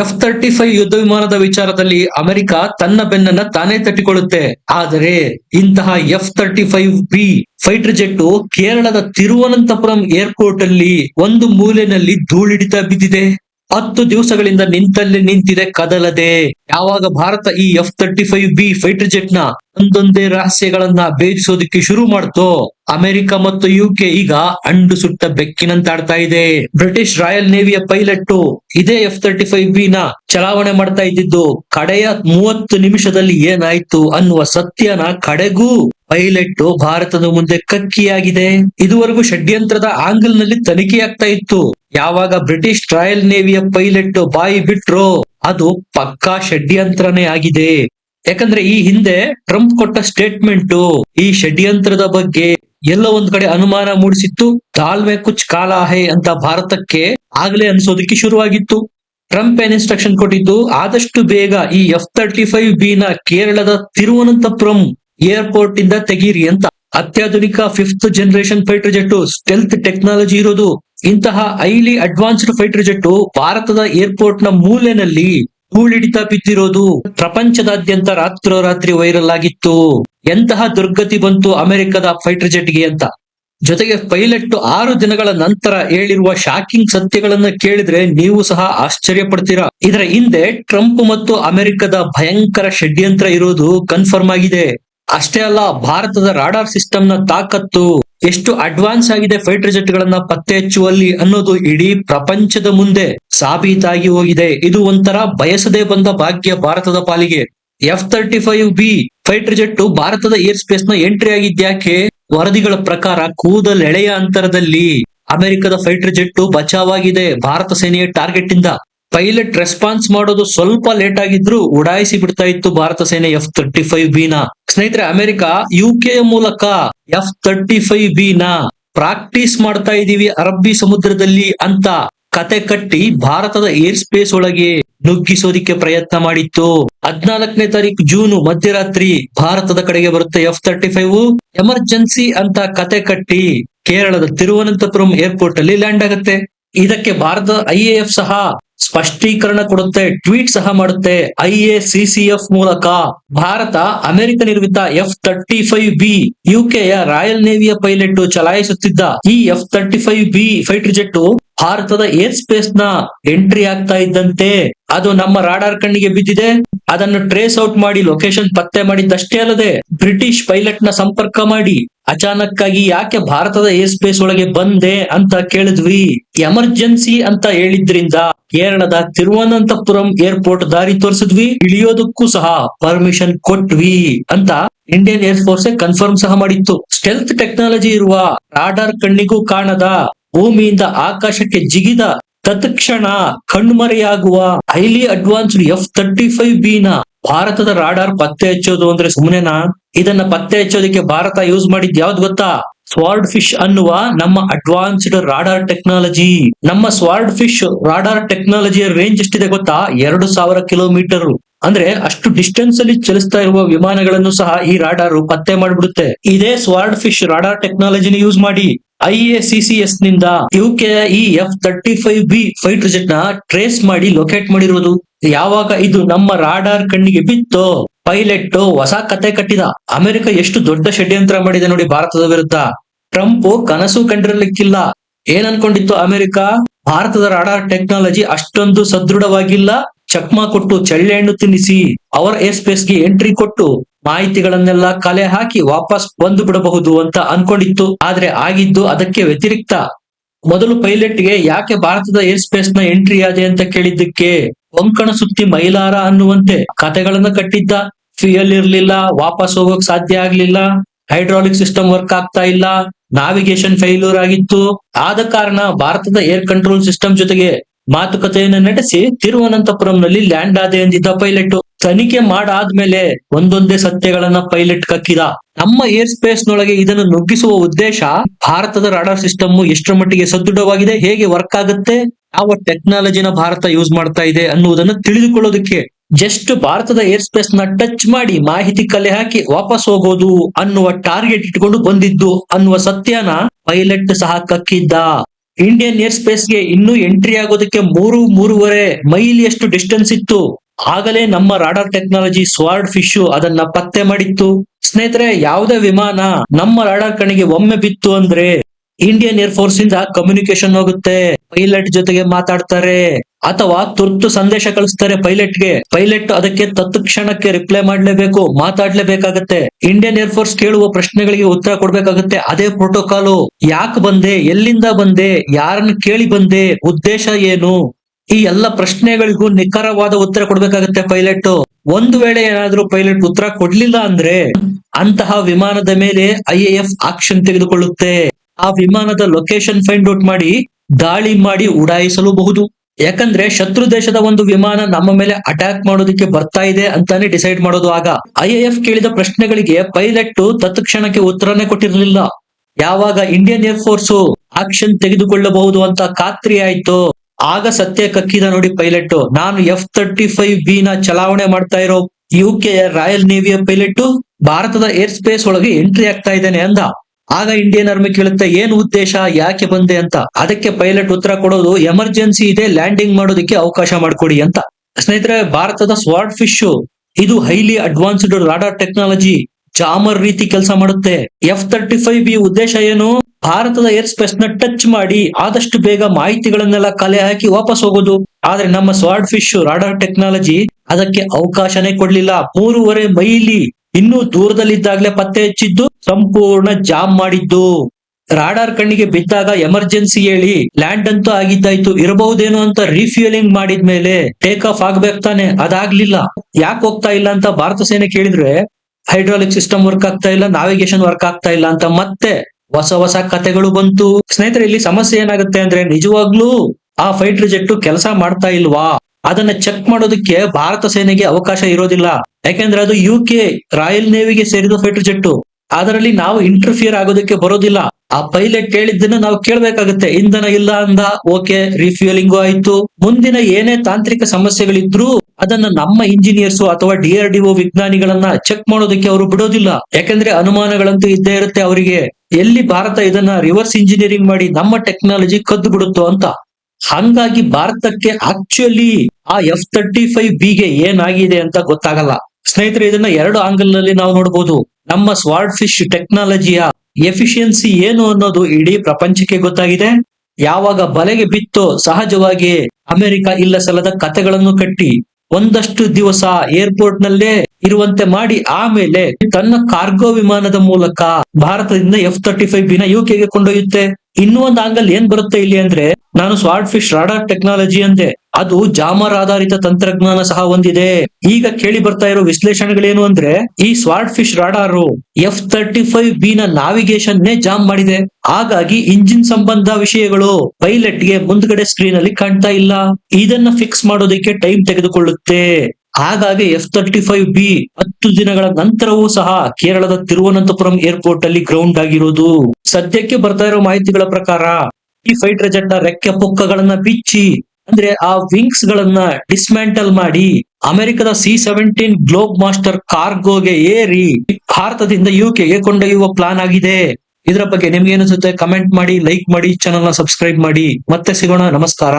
F thirty five ಯುದ್ಧ ವಿಮಾನದ ವಿಚಾರದಲ್ಲಿ ಅಮೆರಿಕ ತನ್ನ ಬೆನ್ನನ್ನ ತಾನೇ ತಟ್ಟಿಕೊಳ್ಳುತ್ತೆ. ಆದರೆ ಇಂತಹ F thirty five B fighter jet ಕೇರಳದ ತಿರುವನಂತಪುರಂ ಏರ್ಪೋರ್ಟ್ ಅಲ್ಲಿ ಒಂದು ಮೂಲೆಯಲ್ಲಿ ಧೂಳಿಡಿತ ಬಿದ್ದಿದೆ. ಹತ್ತು ದಿವಸಗಳಿಂದ ನಿಂತಲ್ಲಿ ನಿಂತಿದೆ ಕದಲದೆ. ಯಾವಾಗ ಭಾರತ ಈ F thirty five B fighter ಜೆಟ್ನ ಒಂದೊಂದೇ ರಹಸ್ಯಗಳನ್ನ ಭೇದಿಸೋದಕ್ಕೆ ಶುರು ಮಾಡ್ತೋ? ಅಮೆರಿಕ ಮತ್ತು ಯುಕೆ ಈಗ ಅಂಡು ಸುಟ್ಟ ಬೆಕ್ಕಿನಂತಾಡ್ತಾ ಇದೆ. ಬ್ರಿಟಿಷ್ ರಾಯಲ್ ನೇವಿಯ ಪೈಲಟ್ ಇದೇ ಎಫ್ ತರ್ಟಿ ಫೈವ್ ಬಿ ನ ಚಲಾವಣೆ ಮಾಡ್ತಾ ಇದ್ದಿದ್ದು, ಕಡೆಯ ಮೂವತ್ತು ನಿಮಿಷದಲ್ಲಿ ಏನಾಯ್ತು ಅನ್ನುವ ಸತ್ಯನ ಕಡೆಗೂ ಪೈಲಟ್ ಭಾರತದ ಮುಂದೆ ಕಕ್ಕಿಯಾಗಿದೆ. ಇದುವರೆಗೂ ಷಡ್ಯಂತ್ರದ ಆಂಗಲ್ನಲ್ಲಿ ತನಿಖೆಯಾಗ್ತಾ ಇತ್ತು. ಯಾವಾಗ ಬ್ರಿಟಿಷ್ ರಾಯಲ್ ನೇವಿಯ ಪೈಲಟ್ ಬಾಯಿ ಬಿಟ್ರೋ, ಅದು ಪಕ್ಕಾ ಷಡ್ಯಂತ್ರನೇ ಆಗಿದೆ. ಯಾಕಂದ್ರೆ ಈ ಹಿಂದೆ ಟ್ರಂಪ್ ಕೊಟ್ಟ ಸ್ಟೇಟ್ಮೆಂಟ್, ಈ ಷಡ್ಯಂತ್ರದ ಬಗ್ಗೆ ಎಲ್ಲ ಒಂದ್ ಕಡೆ ಅನುಮಾನ ಮೂಡಿಸಿತ್ತು. ತಾಳ್ಮೆ ಕುಚ್ ಕಾಲ ಹೇ ಅಂತ ಭಾರತಕ್ಕೆ ಆಗ್ಲೇ ಅನ್ಸೋದಕ್ಕೆ ಶುರುವಾಗಿತ್ತು. ಟ್ರಂಪ್ ಏನ್ ಇನ್ಸ್ಟ್ರಕ್ಷನ್ ಕೊಟ್ಟಿದ್ದು? ಆದಷ್ಟು ಬೇಗ ಈ ಎಫ್ ತರ್ಟಿ ಫೈವ್ ಬಿ ನ ಕೇರಳದ ತಿರುವನಂತಪುರಂ ಏರ್ಪೋರ್ಟ್ ಇಂದ ತೆಗೀರಿ ಅಂತ. ಅತ್ಯಾಧುನಿಕ fifth generation fighter jet stealth technology ಇರೋದು ಇಂತಹ ಐಲಿ ಅಡ್ವಾನ್ಸ್ಡ್ ಫೈಟರ್ ಜೆಟ್ ಭಾರತದ ಏರ್ಪೋರ್ಟ್ನ ಮೂಲೆನಲ್ಲಿ ಧೂಳಿಡಿತ ಬಿದ್ದಿರೋದು ಪ್ರಪಂಚದಾದ್ಯಂತ ರಾತ್ರೋರಾತ್ರಿ ವೈರಲ್ ಆಗಿತ್ತು. ಎಂತಹ ದುರ್ಗತಿ ಬಂತು ಅಮೆರಿಕದ ಫೈಟರ್ ಜೆಟ್ಗೆ ಅಂತ. ಜೊತೆಗೆ ಪೈಲಟ್ ಆರು ದಿನಗಳ ನಂತರ ಹೇಳಿರುವ ಶಾಕಿಂಗ್ ಸತ್ಯಗಳನ್ನ ಕೇಳಿದ್ರೆ ನೀವು ಸಹ ಆಶ್ಚರ್ಯ ಪಡ್ತೀರಾ ಇದರ ಹಿಂದೆ ಟ್ರಂಪ್ ಮತ್ತು ಅಮೆರಿಕದ ಭಯಂಕರ ಷಡ್ಯಂತ್ರ ಇರೋದು ಕನ್ಫರ್ಮ್ ಆಗಿದೆ. ಅಷ್ಟೇ ಅಲ್ಲ, ಭಾರತದ ರಾಡಾರ್ ಸಿಸ್ಟಮ್ನ ನ ತಾಕತ್ತು ಎಷ್ಟು ಅಡ್ವಾನ್ಸ್ ಆಗಿದೆ ಫೈಟರ್ ಜೆಟ್ ಗಳನ್ನ ಪತ್ತೆ ಹಚ್ಚುವಲ್ಲಿ ಅನ್ನೋದು ಇಡೀ ಪ್ರಪಂಚದ ಮುಂದೆ ಸಾಬೀತಾಗಿ ಹೋಗಿದೆ. ಇದು ಒಂಥರ ಬಯಸದೆ ಬಂದ ಭಾಗ್ಯ ಭಾರತದ ಪಾಲಿಗೆ. F thirty five B fighter jet ಭಾರತದ ಏರ್ ಸ್ಪೇಸ್ನ ಎಂಟ್ರಿ ಆಗಿದ್ಯಾಕೆ? ವರದಿಗಳ ಪ್ರಕಾರ ಕೂದಲೆಳೆಯ ಅಂತರದಲ್ಲಿ ಅಮೆರಿಕದ ಫೈಟರ್ ಜೆಟ್ ಬಚಾವಾಗಿದೆ ಭಾರತ ಸೇನೆಯ ಟಾರ್ಗೆಟ್ ಇಂದ ಪೈಲಟ್ ರೆಸ್ಪಾನ್ಸ್ ಮಾಡೋದು ಸ್ವಲ್ಪ ಲೇಟ್ ಆಗಿದ್ರು ಉಡಾಯಿಸಿ ಬಿಡ್ತಾ ಇತ್ತು ಭಾರತ ಸೇನೆ ಎಫ್ ತರ್ಟಿ ಫೈವ್ ಬಿ ನ. ಸ್ನೇಹಿತರೆ, ಅಮೆರಿಕ ಯುಕೆ ಮೂಲಕ ಎಫ್ ತರ್ಟಿ ಫೈವ್ ಬಿ ನ ಪ್ರಾಕ್ಟೀಸ್ ಮಾಡ್ತಾ ಇದೀವಿ ಅರಬ್ಬಿ ಸಮುದ್ರದಲ್ಲಿ ಅಂತ ಕತೆ ಕಟ್ಟಿ ಭಾರತದ ಏರ್ ಸ್ಪೇಸ್ ಒಳಗೆ ನುಗ್ಗಿಸೋದಿಕ್ಕೆ ಪ್ರಯತ್ನ ಮಾಡಿತ್ತು. ಹದ್ನಾಲ್ಕನೇ ತಾರೀಕು ಜೂನ್ ಮಧ್ಯರಾತ್ರಿ ಭಾರತದ ಕಡೆಗೆ ಬರುತ್ತೆ ಎಫ್ ತರ್ಟಿ ಫೈವ್ ಎಮರ್ಜೆನ್ಸಿ ಅಂತ ಕತೆ ಕಟ್ಟಿ ಕೇರಳದ ತಿರುವನಂತಪುರಂ ಏರ್ಪೋರ್ಟ್ ಅಲ್ಲಿ ಲ್ಯಾಂಡ್ ಆಗುತ್ತೆ. ಇದಕ್ಕೆ ಭಾರತ ಐಎಎಫ್ ಸಹ ಸ್ಪಷ್ಟೀಕರಣ ಕೊಡುತ್ತೆ, ಟ್ವೀಟ್ ಸಹ ಮಾಡುತ್ತೆ. ಐಎಸಿಸಿಎಫ್ ಮೂಲಕ ಭಾರತ ಅಮೆರಿಕ ನಿರ್ಮಿತ ಎಫ್ ತರ್ಟಿ ಫೈವ್ ಬಿ ಯುಕೆಯ ರಾಯಲ್ ನೇವಿಯ ಪೈಲಟ್ ಚಲಾಯಿಸುತ್ತಿದ್ದ ಈ F thirty five B fighter jet ಭಾರತದ ಏರ್ ಸ್ಪೇಸ್ನ ಎಂಟ್ರಿ ಆಗ್ತಾ ಇದ್ದಂತೆ. ಅದು ನಮ್ಮ ರಾಡಾರ್ ಕಣ್ಣಿಗೆ ಬಿದ್ದಿದೆ. ಅದನ್ನು ಟ್ರೇಸ್ ಔಟ್ ಮಾಡಿ ಲೊಕೇಶನ್ ಪತ್ತೆ ಮಾಡಿದ್ದಷ್ಟೇ ಅಲ್ಲದೆ ಬ್ರಿಟಿಷ್ ಪೈಲಟ್ನ ಸಂಪರ್ಕ ಮಾಡಿ. ಅಚಾನಕ್ ಆಗಿ ಯಾಕೆ ಭಾರತದ ಏರ್ ಸ್ಪೇಸ್ ಒಳಗೆ ಬಂದೆ ಅಂತ ಕೇಳಿದ್ವಿ. ಎಮರ್ಜೆನ್ಸಿ ಅಂತ ಹೇಳಿದ್ರಿಂದ ಕೇರಳದ ತಿರುವನಂತಪುರಂ ಏರ್ಪೋರ್ಟ್ ದಾರಿ ತೋರಿಸಿದ್ವಿ. ಇಳಿಯೋದಕ್ಕೂ ಸಹ ಪರ್ಮಿಷನ್ ಕೊಟ್ವಿ ಅಂತ ಇಂಡಿಯನ್ ಏರ್ ಫೋರ್ಸ್ ಕನ್ಫರ್ಮ್ ಸಹ ಮಾಡಿತ್ತು. ಸ್ಟೆಲ್ತ್ ಟೆಕ್ನಾಲಜಿ ಇರುವ ರಾಡಾರ್ ಕಣ್ಣಿಗೂ ಕಾಣದ. ಭೂಮಿಯಿಂದ ಆಕಾಶಕ್ಕೆ ಜಿಗಿದ ತತ್ಕ್ಷಣ ಕಣ್ಮರೆಯಾಗುವ highly advanced F thirty five B ನ ಭಾರತದ ರಾಡಾರ್ ಪತ್ತೆ ಹಚ್ಚೋದು ಅಂದ್ರೆ ಸುಮ್ಮನೆನಾ ಇದನ್ನ ಪತ್ತೆ ಹಚ್ಚೋದಕ್ಕೆ ಭಾರತ ಯೂಸ್ ಮಾಡಿದ್ ಯಾವ್ದು ಗೊತ್ತಾ? ಸ್ವಾರ್ಡ್ ಫಿಶ್ ಅನ್ನುವ ನಮ್ಮ ಅಡ್ವಾನ್ಸ್ಡ್ ರಾಡಾರ್ ಟೆಕ್ನಾಲಜಿ ನಮ್ಮ ಸ್ವಾರ್ಡ್ ಫಿಶ್ ರಾಡಾರ್ ಟೆಕ್ನಾಲಜಿಯ ರೇಂಜ್ ಎಷ್ಟಿದೆ ಗೊತ್ತಾ? ಎರಡು ಸಾವಿರ ಕಿಲೋಮೀಟರ್. ಅಂದ್ರೆ ಅಷ್ಟು ಡಿಸ್ಟೆನ್ಸ್ ಅಲ್ಲಿ ಚಲಿಸ್ತಾ ಇರುವ ವಿಮಾನಗಳನ್ನು ಸಹ ಈ ರಾಡಾರ್ ಪತ್ತೆ ಮಾಡಿಬಿಡುತ್ತೆ. ಇದೇ ಸ್ವಾರ್ಡ್ ಫಿಶ್ ರಾಡಾರ್ ಟೆಕ್ನಾಲಜಿನ ಯೂಸ್ ಮಾಡಿ. ಐಎಸಿಸಿಎಸ್ನಿಂದ UK E F thirty five B fighter ಜೆಟ್ನ trace ಮಾಡಿ ಲೊಕೇಟ್ ಮಾಡಿರೋದು. ಯಾವಾಗ ಇದು ನಮ್ಮ ರಾಡಾರ್ ಕಣ್ಣಿಗೆ ಬಿತ್ತೋ ಪೈಲಟ್ ಹೊಸ ಕತೆ ಕಟ್ಟಿದ. ಅಮೆರಿಕ ಎಷ್ಟು ದೊಡ್ಡ ಷಡ್ಯಂತ್ರ ಮಾಡಿದೆ ನೋಡಿ ಭಾರತದ ವಿರುದ್ಧ. ಟ್ರಂಪ್ ಕನಸು ಕಂಡಿರಲಿಕ್ಕಿಲ್ಲ. ಏನ್ ಅನ್ಕೊಂಡಿತ್ತು ಅಮೆರಿಕ? ಭಾರತದ ರಾಡಾರ್ ಟೆಕ್ನಾಲಜಿ ಅಷ್ಟೊಂದು ಸದೃಢವಾಗಿಲ್ಲ. ಚಕ್ಮಾ ಕೊಟ್ಟು ಚಳ್ಳೆಹಣ್ಣು ತಿನ್ನಿಸಿ. ಅವರ ಏರ್ ಸ್ಪೇಸ್ಗೆ ಎಂಟ್ರಿ ಕೊಟ್ಟು ಮಾಹಿತಿಗಳನ್ನೆಲ್ಲ ಕಲೆ ಹಾಕಿ ವಾಪಸ್ ಬಂದು ಬಿಡಬಹುದು ಅಂತ ಅನ್ಕೊಂಡಿತ್ತು. ಆದ್ರೆ ಆಗಿದ್ದು ಅದಕ್ಕೆ ವ್ಯತಿರಿಕ್ತ. ಮೊದಲು ಪೈಲಟ್ಗೆ ಯಾಕೆ ಭಾರತದ ಏರ್ ಸ್ಪೇಸ್ನ ಎಂಟ್ರಿ ಆದೆ ಅಂತ ಕೇಳಿದ್ದಕ್ಕೆ? ಕೊಂಕಣ ಸುತ್ತಿ ಮೈಲಾರ ಅನ್ನುವಂತೆ ಕತೆಗಳನ್ನ ಕಟ್ಟಿದ್ದ. ಫ್ಯೂಯಲ್ ಇರ್ಲಿಲ್ಲ, ವಾಪಸ್ ಹೋಗೋಕ್ ಸಾಧ್ಯ ಆಗ್ಲಿಲ್ಲ. ಹೈಡ್ರಾಲಿಕ್ ಸಿಸ್ಟಮ್ ವರ್ಕ್ ಆಗ್ತಾ ಇಲ್ಲ. ನಾವಿಗೇಷನ್ ಫೈಲ್ಯೂರ್ ಆಗಿತ್ತು. ಆದ ಕಾರಣ ಭಾರತದ ಏರ್ ಕಂಟ್ರೋಲ್ ಸಿಸ್ಟಮ್ ಜೊತೆಗೆ ಮಾತುಕತೆಯನ್ನು ನಡೆಸಿ ತಿರುವನಂತಪುರಂನಲ್ಲಿ ಲ್ಯಾಂಡ್ ಆದೆ ಎಂದಿದ್ದ ಪೈಲಟ್. ತನಿಖೆ ಮಾಡಾದ್ಮೇಲೆ ಒಂದೊಂದೇ ಸತ್ಯಗಳನ್ನ ಪೈಲಟ್ ಕಕ್ಕಿದ ನಮ್ಮ ಏರ್ ಸ್ಪೇಸ್ ನೊಳಗೆ ಇದನ್ನು ನುಗ್ಗಿಸುವ ಉದ್ದೇಶ ಭಾರತದ ರಾಡಾರ್ ಸಿಸ್ಟಮ್ ಎಷ್ಟರ ಮಟ್ಟಿಗೆ ಸದೃಢವಾಗಿದೆ, ಹೇಗೆ ವರ್ಕ್ ಆಗುತ್ತೆ, ಯಾವ ಟೆಕ್ನಾಲಜಿನ ಭಾರತ ಯೂಸ್ ಮಾಡ್ತಾ ಇದೆ ಅನ್ನುವುದನ್ನು ತಿಳಿದುಕೊಳ್ಳೋದಕ್ಕೆ ಜಸ್ಟ್ ಭಾರತದ ಏರ್ ಸ್ಪೇಸ್ನ ಟಚ್ ಮಾಡಿ ಮಾಹಿತಿ ಕಲೆ ಹಾಕಿ ವಾಪಸ್ ಹೋಗೋದು ಅನ್ನುವ ಟಾರ್ಗೆಟ್ ಇಟ್ಕೊಂಡು ಬಂದಿದ್ದು ಅನ್ನುವ ಸತ್ಯನ ಪೈಲಟ್ ಸಹ ಕಕ್ಕಿದ್ದ. ಇಂಡಿಯನ್ ಏರ್ ಸ್ಪೇಸ್ಗೆ ಇನ್ನೂ ಎಂಟ್ರಿ ಆಗೋದಕ್ಕೆ ಮೂರು, ಮೂರುವರೆ ಮೈಲಿಯಷ್ಟು ಡಿಸ್ಟೆನ್ಸ್ ಇತ್ತು. ಆಗಲೇ ನಮ್ಮ ರಾಡಾರ್ ಟೆಕ್ನಾಲಜಿ ಸ್ವಾರ್ಡ್ ಫಿಶ್ ಅದನ್ನ ಪತ್ತೆ ಮಾಡಿತ್ತು. ಸ್ನೇಹಿತರೆ, ಯಾವುದೇ ವಿಮಾನ ನಮ್ಮ ರಾಡಾರ್ ಕಣಿಗೆ ಒಮ್ಮೆ ಬಿತ್ತು ಅಂದ್ರೆ ಇಂಡಿಯನ್ ಏರ್ ಫೋರ್ಸ್ ಇಂದ ಕಮ್ಯುನಿಕೇಶನ್ ಹೋಗುತ್ತೆ. ಪೈಲಟ್ ಜೊತೆಗೆ ಮಾತಾಡ್ತಾರೆ. ಅಥವಾ ತುರ್ತು ಸಂದೇಶ ಕಳಿಸ್ತಾರೆ ಪೈಲಟ್ಗೆ ಪೈಲಟ್ ಅದಕ್ಕೆ ತತ್ಕ್ಷಣಕ್ಕೆ ರಿಪ್ಲೈ ಮಾಡ್ಲೇಬೇಕು, ಮಾತಾಡ್ಲೇಬೇಕಾಗತ್ತೆ. ಇಂಡಿಯನ್ ಏರ್ ಫೋರ್ಸ್ ಕೇಳುವ ಪ್ರಶ್ನೆಗಳಿಗೆ ಉತ್ತರ ಕೊಡ್ಬೇಕಾಗತ್ತೆ. ಅದೇ ಪ್ರೋಟೋಕಾಲು. ಯಾಕೆ ಬಂದೆ? ಎಲ್ಲಿಂದ ಬಂದೆ? ಯಾರನ್ನ ಕೇಳಿ ಬಂದೆ? ಉದ್ದೇಶ ಏನು? ಈ ಎಲ್ಲ ಪ್ರಶ್ನೆಗಳಿಗೂ ನಿಖರವಾದ ಉತ್ತರ ಕೊಡ್ಬೇಕಾಗತ್ತೆ ಪೈಲಟ್. ಒಂದು ವೇಳೆ ಏನಾದ್ರೂ ಪೈಲಟ್ ಉತ್ತರ ಕೊಡ್ಲಿಲ್ಲ ಅಂದ್ರೆ ಅಂತಹ ವಿಮಾನದ ಮೇಲೆ ಐ ಎ ಎಫ್ ಆಕ್ಷನ್ ತೆಗೆದುಕೊಳ್ಳುತ್ತೆ. ಆ ವಿಮಾನದ ಲೊಕೇಶನ್ ಫೈಂಡ್ ಔಟ್ ಮಾಡಿ ದಾಳಿ ಮಾಡಿ ಉಡಾಯಿಸಲೂಬಹುದು. ಯಾಕಂದ್ರೆ ಶತ್ರು ದೇಶದ ಒಂದು ವಿಮಾನ ನಮ್ಮ ಮೇಲೆ ಅಟ್ಯಾಕ್ ಮಾಡೋದಕ್ಕೆ ಬರ್ತಾ ಇದೆ ಅಂತಾನೆ ಡಿಸೈಡ್ ಮಾಡೋದು ಆಗ. ಐ ಎ ಎಫ್ ಕೇಳಿದ ಪ್ರಶ್ನೆಗಳಿಗೆ ಪೈಲಟ್ ತತ್ಕ್ಷಣಕ್ಕೆ ಉತ್ತರನೇ ಕೊಟ್ಟಿರಲಿಲ್ಲ. ಯಾವಾಗ ಇಂಡಿಯನ್ ಏರ್ ಫೋರ್ಸ್ ಆಕ್ಷನ್ ತೆಗೆದುಕೊಳ್ಳಬಹುದು ಅಂತ ಖಾತ್ರಿ ಆಯ್ತು. ಆಗ ಸತ್ಯ ಕಕ್ಕಿದ ನೋಡಿ ಪೈಲಟ್, ನಾನು ಎಫ್ ತರ್ಟಿ ಫೈವ್ ಬಿ ನ ಚಲಾವಣೆ ಮಾಡ್ತಾ ಇರೋ ಯು ಕೆ ರಾಯಲ್ ನೇವಿಯ ಪೈಲಟ್, ಭಾರತದ ಏರ್ ಸ್ಪೇಸ್ ಒಳಗೆ ಎಂಟ್ರಿ ಆಗ್ತಾ ಇದ್ದೇನೆ ಅಂದ. ಆಗ ಇಂಡಿಯನ್ ಆರ್ಮಿ ಕೇಳುತ್ತೆ, ಏನ್ ಉದ್ದೇಶ, ಯಾಕೆ ಬಂದೆ ಅಂತ? ಅದಕ್ಕೆ ಪೈಲಟ್ ಉತ್ತರ ಕೊಡೋದು, ಎಮರ್ಜೆನ್ಸಿ ಇದೆ ಲ್ಯಾಂಡಿಂಗ್ ಮಾಡೋದಕ್ಕೆ ಅವಕಾಶ ಮಾಡಿಕೊಡಿ ಅಂತ. ಸ್ನೇಹಿತರೆ, ಭಾರತದ ಸ್ವಾರ್ಡ್ ಫಿಶ್ ಇದು highly advanced radar technology jammer ರೀತಿ ಕೆಲಸ ಮಾಡುತ್ತೆ. ಎಫ್ ತರ್ಟಿ ಫೈವ್ ಬಿ ಉದ್ದೇಶ ಏನು? ಭಾರತದ ಏರ್ ಸ್ಪೇಸ್ನ ಟಚ್ ಮಾಡಿ ಆದಷ್ಟು ಬೇಗ ಮಾಹಿತಿಗಳನ್ನೆಲ್ಲ ಕಲೆ ಹಾಕಿ ವಾಪಸ್ ಹೋಗೋದು. ಆದ್ರೆ ನಮ್ಮ ಸ್ವಾರ್ಡ್ ಫಿಶ್ ರಾಡಾರ್ ಟೆಕ್ನಾಲಜಿ ಅದಕ್ಕೆ ಅವಕಾಶನೇ ಕೊಡ್ಲಿಲ್ಲ. ಮೂರುವರೆ ಮೈಲಿ ಇನ್ನೂ ದೂರದಲ್ಲಿದ್ದಾಗಲೇ ಪತ್ತೆ ಹಚ್ಚಿದ್ದು, ಸಂಪೂರ್ಣ ಜಾಮ್ ಮಾಡಿದ್ದು. ರಾಡಾರ್ ಕಣ್ಣಿಗೆ ಬಿದ್ದಾಗ ಎಮರ್ಜೆನ್ಸಿ ಹೇಳಿ ಲ್ಯಾಂಡ್ ಅಂತೂ ಆಗಿದ್ದಾಯ್ತು. ಇರಬಹುದೇನೋ ಅಂತ ರಿಫ್ಯೂಲಿಂಗ್ ಮಾಡಿದ್ಮೇಲೆ ಟೇಕ್ ಆಫ್ ಆಗ್ಬೇಕು ತಾನೆ. ಅದಾಗ್ಲಿಲ್ಲ. ಯಾಕೆ ಹೋಗ್ತಾ ಇಲ್ಲ ಅಂತ ಭಾರತ ಸೇನೆ ಕೇಳಿದ್ರೆ ಹೈಡ್ರಾಲಿಕ್ ಸಿಸ್ಟಮ್ ವರ್ಕ್ ಆಗ್ತಾ ಇಲ್ಲ ನಾವಿಗೇಷನ್ ವರ್ಕ್ ಆಗ್ತಾ ಇಲ್ಲ ಅಂತ ಮತ್ತೆ ಹೊಸ ಹೊಸ ಕತೆಗಳು ಬಂತು. ಸ್ನೇಹಿತರೆ, ಇಲ್ಲಿ ಸಮಸ್ಯೆ ಏನಾಗುತ್ತೆ ಅಂದ್ರೆ ನಿಜವಾಗ್ಲೂ ಆ ಫೈಟರ್ ಜೆಟ್ಟು ಕೆಲಸ ಮಾಡ್ತಾ ಇಲ್ವಾ? ಅದನ್ನ ಚೆಕ್ ಮಾಡೋದಕ್ಕೆ ಭಾರತ ಸೇನೆಗೆ ಅವಕಾಶ ಇರೋದಿಲ್ಲ. ಯಾಕೆಂದ್ರೆ ಅದು ಯು ಕೆ ರಾಯಲ್ ನೇವಿಗೆ ಸೇರಿದ ಫೈಟರ್ ಜೆಟ್ ಅದರಲ್ಲಿ ನಾವು ಇಂಟರ್ಫಿಯರ್ ಆಗೋದಕ್ಕೆ ಬರೋದಿಲ್ಲ. ಆ ಪೈಲಟ್ ಹೇಳಿದ್ದನ್ನ ನಾವು ಕೇಳಬೇಕಾಗುತ್ತೆ. ಇಂಧನ ಇಲ್ಲ ಅಂದ ಓಕೆ ರಿಫ್ಯೂಲಿಂಗು ಆಯ್ತು. ಮುಂದಿನ ಏನೇ ತಾಂತ್ರಿಕ ಸಮಸ್ಯೆಗಳಿದ್ರು ಅದನ್ನ ನಮ್ಮ ಇಂಜಿನಿಯರ್ಸ್ ಅಥವಾ ಡಿಆರ್ಡಿಒ ಆರ್ ವಿಜ್ಞಾನಿಗಳನ್ನ ಚೆಕ್ ಮಾಡೋದಕ್ಕೆ ಅವರು ಬಿಡೋದಿಲ್ಲ. ಯಾಕಂದ್ರೆ ಅನುಮಾನಗಳಂತೂ ಇದ್ದೇ ಇರುತ್ತೆ ಅವರಿಗೆ. ಎಲ್ಲಿ ಭಾರತ ಇದನ್ನ ರಿವರ್ಸ್ ಇಂಜಿನಿಯರಿಂಗ್ ಮಾಡಿ ನಮ್ಮ ಟೆಕ್ನಾಲಜಿ ಕದ್ದು ಬಿಡುತ್ತೋ ಅಂತ, ಹಂಗಾಗಿ ಭಾರತಕ್ಕೆ ಆಕ್ಚುಲಿ ಆ ಎಫ್ ತರ್ಟಿ ಫೈವ್ ಬಿಗೆ ಏನಾಗಿದೆ ಅಂತ ಗೊತ್ತಾಗಲ್ಲ. ಸ್ನೇಹಿತರೆ, ಇದನ್ನ ಎರಡು ಆಂಗಲ್ನಲ್ಲಿ ನಾವು ನೋಡಬಹುದು ನಮ್ಮ ಸ್ವಾರ್ಡ್ ಫಿಶ್ ಟೆಕ್ನಾಲಜಿಯ ಎಫಿಷಿಯನ್ಸಿ ಏನು ಅನ್ನೋದು ಇಡೀ ಪ್ರಪಂಚಕ್ಕೆ ಗೊತ್ತಾಗಿದೆ. ಯಾವಾಗ ಬಲೆಗೆ ಬಿತ್ತೋ ಸಹಜವಾಗಿ ಅಮೆರಿಕ ಇಲ್ಲ ಸಲದ ಕಥೆಗಳನ್ನು ಕಟ್ಟಿ ಒಂದಷ್ಟು ದಿವಸ ಏರ್ಪೋರ್ಟ್ ನಲ್ಲೇ ಇರುವಂತೆ ಮಾಡಿ ಆಮೇಲೆ ತನ್ನ ಕಾರ್ಗೋ ವಿಮಾನದ ಮೂಲಕ ಭಾರತದಿಂದ ಎಫ್ ತರ್ಟಿ ಫೈವ್ ಬಿನ ಯುಕೆಗೆ ಕೊಂಡೊಯ್ಯುತ್ತೆ. ಇನ್ನೂ ಒಂದು ಆಂಗಲ್ ಏನ್ ಬರುತ್ತೆ ಇಲ್ಲಿ ಅಂದ್ರೆ, ನಾನು ಸ್ವಾರ್ಡ್ ಫಿಶ್ ರಾಡಾರ್ ಟೆಕ್ನಾಲಜಿ ಅಂದೆ. ಅದು ಜಾಮರ್ ಆಧಾರಿತ ತಂತ್ರಜ್ಞಾನ ಸಹ ಹೊಂದಿದೆ. ಈಗ ಕೇಳಿ ಬರ್ತಾ ಇರೋ ವಿಶ್ಲೇಷಣೆಗಳೇನು ಅಂದ್ರೆ, ಈ swordfish radar F thirty five B ನ ನಾವಿಗೇಷನ್ ನೇ ಜಾಮ್ ಮಾಡಿದೆ. ಹಾಗಾಗಿ ಇಂಜಿನ್ ಸಂಬಂಧ ವಿಷಯಗಳು ಪೈಲಟ್ಗೆ ಮುಂದ್ಗಡೆ ಸ್ಕ್ರೀನ್ ಅಲ್ಲಿ ಕಾಣ್ತಾ ಇಲ್ಲ. ಇದನ್ನ ಫಿಕ್ಸ್ ಮಾಡೋದಕ್ಕೆ ಟೈಮ್ ತೆಗೆದುಕೊಳ್ಳುತ್ತೆ. ಹಾಗಾಗಿ ಎಫ್ ತರ್ಟಿ ಫೈವ್ ಬಿ ಹತ್ತು ದಿನಗಳ ನಂತರವೂ ಸಹ ಕೇರಳದ ತಿರುವನಂತಪುರಂ ಏರ್ಪೋರ್ಟ್ ಅಲ್ಲಿ ಗ್ರೌಂಡ್ ಆಗಿರೋದು. ಸದ್ಯಕ್ಕೆ ಬರ್ತಾ ಇರೋ ಮಾಹಿತಿಗಳ ಪ್ರಕಾರ, ಈ ಫೈಟರ್ ಜೆಟ್ನ ರೆಕ್ಕೆ ಪುಕ್ಕಗಳನ್ನ ಬಿಚ್ಚಿ, ಅಂದ್ರೆ ಆ ವಿಂಗ್ಸ್ ಗಳನ್ನ ಡಿಸ್ಮ್ಯಾಂಟಲ್ ಮಾಡಿ, ಅಮೆರಿಕದ ಸಿ ಸೆವೆಂಟೀನ್ ಗ್ಲೋಬ್ ಮಾಸ್ಟರ್ ಕಾರ್ಗೋಗೆ ಏರಿ, ಭಾರತದಿಂದ ಯುಕೆಗೆ ಕೊಂಡೊಯ್ಯುವ ಪ್ಲಾನ್ ಆಗಿದೆ. ಇದರ ಬಗ್ಗೆ ನಿಮ್ಗೆ ಅನಿಸುತ್ತೆ? ಕಮೆಂಟ್ ಮಾಡಿ ಲೈಕ್ ಮಾಡಿ ಚಾನಲ್ನ ಸಬ್ಸ್ಕ್ರೈಬ್ ಮಾಡಿ. ಮತ್ತೆ ಸಿಗೋಣ. ನಮಸ್ಕಾರ.